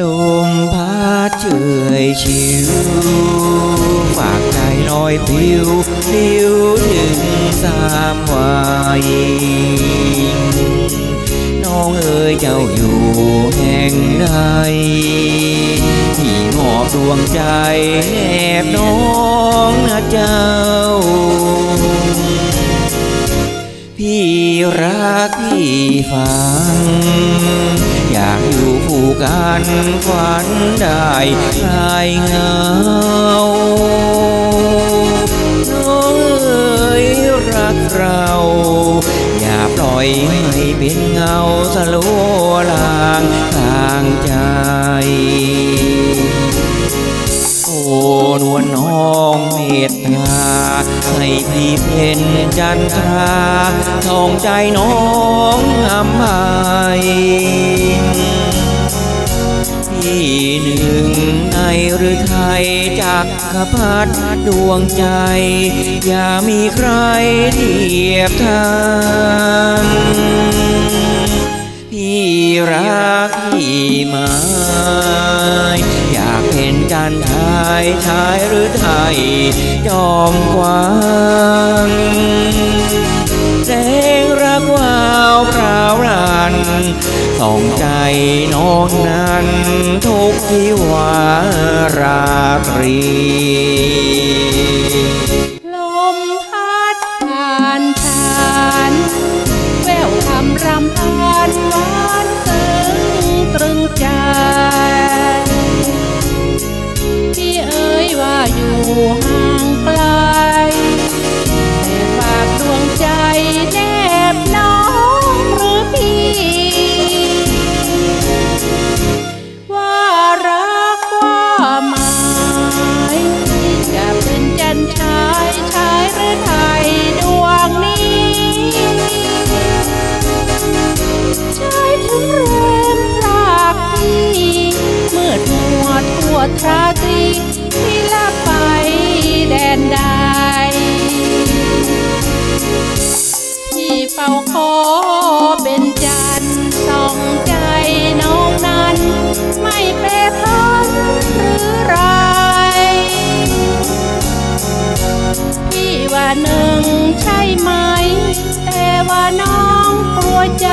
ลมพัดเฉยชิวฝากใจลอยผิวลิ้วถึงสา พี่รักพี่ฟัง อยากอยู่คู่กันฝันได้คลายเหงาน้องเอ๋ยรักเรา อย่าปล่อยให้เป็นเงาสลัวลางทางใจ นวลน้องเมตตาให้พี่เป็นจันทราทองใจน้องอำไพพี่หนึ่งในหรือไทยจักขพัดดวงใจ อย่ามีใครเทียบทานพี่รักพี่มาอยา เห็นกันทายชายหรือไทยจอมกวางแสงรักวาวพราวรันส่องใจน้องนั้นทุกที่วาราตรี อยู่ห่างไกลแต่ฝากดวงใจแนบน้องหรือพี่ ว่ารักว่าหมายจะเป็นจันชายชายหรือไทยดวงนี้ชายถึงเรมรากพี่มืดมัวทั่วทร ขอเป็นจันทร์ส่องใจน้องนั้น ไม่แปรพันหรือไรพี่ว่าหนึ่งใช่ไหม แต่ว่าน้องกลัวใจ